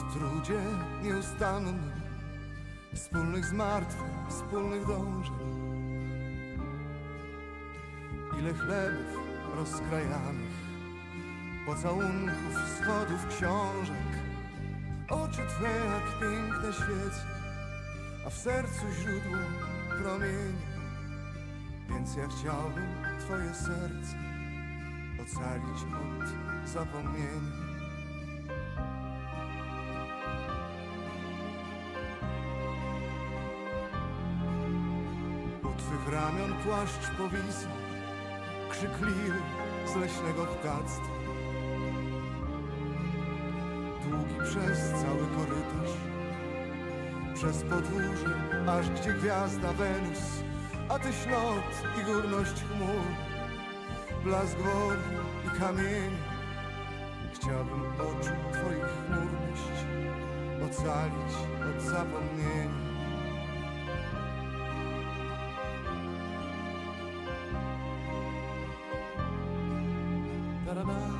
W trudzie nieustannym Wspólnych zmartwień, wspólnych dążeń. Ile chlebów rozkrajanych Pocałunków, schodów, książek. Oczy Twe jak piękne świece A w sercu źródło promienia Więc ja chciałbym Twoje serce Ocalić od zapomnienia U Twych ramion płaszcz powisał Krzykliwy z leśnego ptactwa. Długi przez cały korytarz Przez podwórze, aż gdzie gwiazda Wenus A Tyś lot i górność chmur Blask wody i kamienia Chciałbym oczu Twoich chmurność Ocalić od zapomnienia da da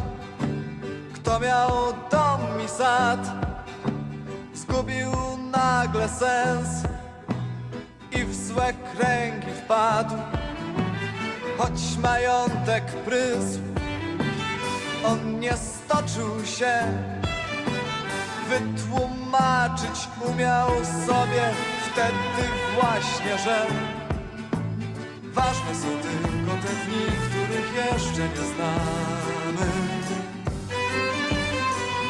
kto miał dom i sad, zgubił nagle sens i w złe kręgi wpadł. Choć majątek prysł, on nie stoczył się, wytłumaczyć umiał sobie wtedy właśnie, że ważne są tylko te dni, których jeszcze nie znamy.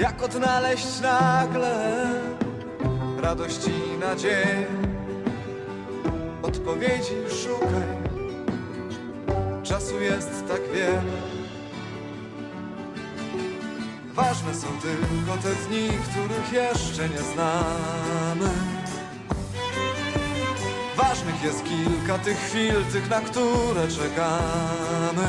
Jak odnaleźć nagle radość i nadzieję? Odpowiedzi szukaj. Czasu jest tak wiele. Ważne są tylko te dni, których jeszcze nie znamy. Ważnych jest kilka tych chwil, tych na które czekamy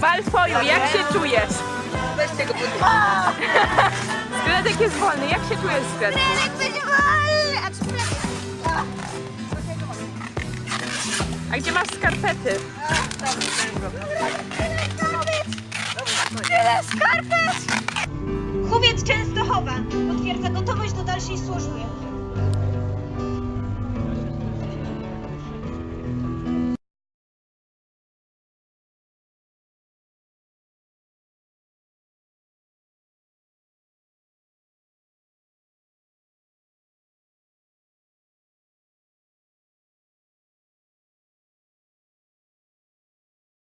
Malfoju, jak się czujesz? Weź tego buta. Skradek jest wolny, jak się czujesz Skradek? Trenek będzie wolny! A gdzie masz skarpety? Tyle skarpet! Chówiec Częstochowa potwierdza gotowość do dalszej służby.